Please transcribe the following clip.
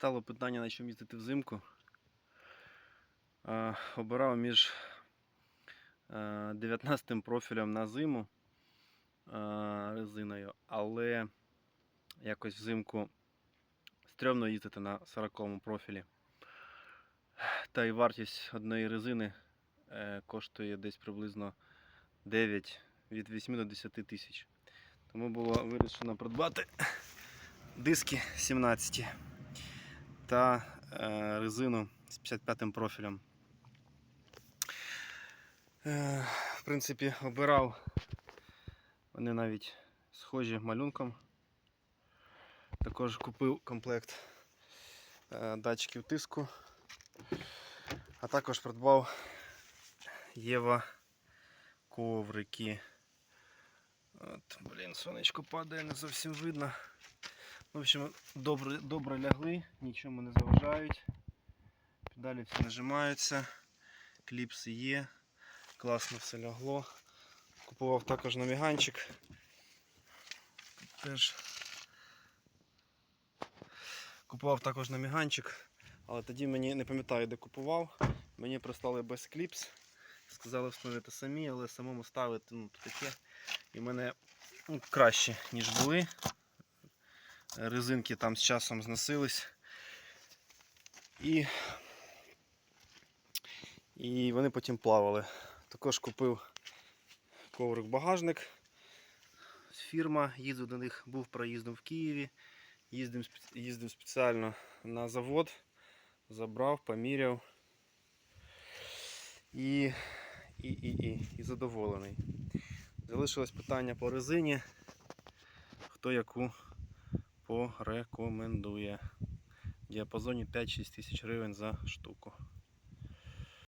Стало питання, на чому їздити взимку. Обирав між е, 19 профілем на зиму резиною, але якось взимку стрьомно їздити на 40 профілі. Та й вартість одної резини е, коштує десь приблизно 9 від 8 до 10 тисяч. Тому було вирішено придбати диски 17 та е, резину з 55 профілем. Е, в принципі, обирав вони навіть схожі малюнком. Також купив комплект е, датчиків тиску, а також придбав Єва коврики. От, блін, сонечко падає, не зовсім видно. В общем, добре, добре лягли, нічому не заважають. Педалі всі нажимаються, кліпси є, класно все лягло. Купував також наміганчик. Теж купував також наміганчик, але тоді мені не пам'ятаю, де купував. Мені прислали без кліпс. Сказали встановити самі, але самому ставити ну, таке. І в мене ну, краще, ніж були. Резинки там з часом зносились. І, і вони потім плавали. Також купив коврик-багажник. Фірма, їздив до них, був проїздом в Києві. Їздив, їздив спеціально на завод, забрав, поміряв. І, і, і, і, і задоволений. Залишилось питання по резині. Хто яку порекомендує. В діапазоні 5-6 тисяч гривень за штуку.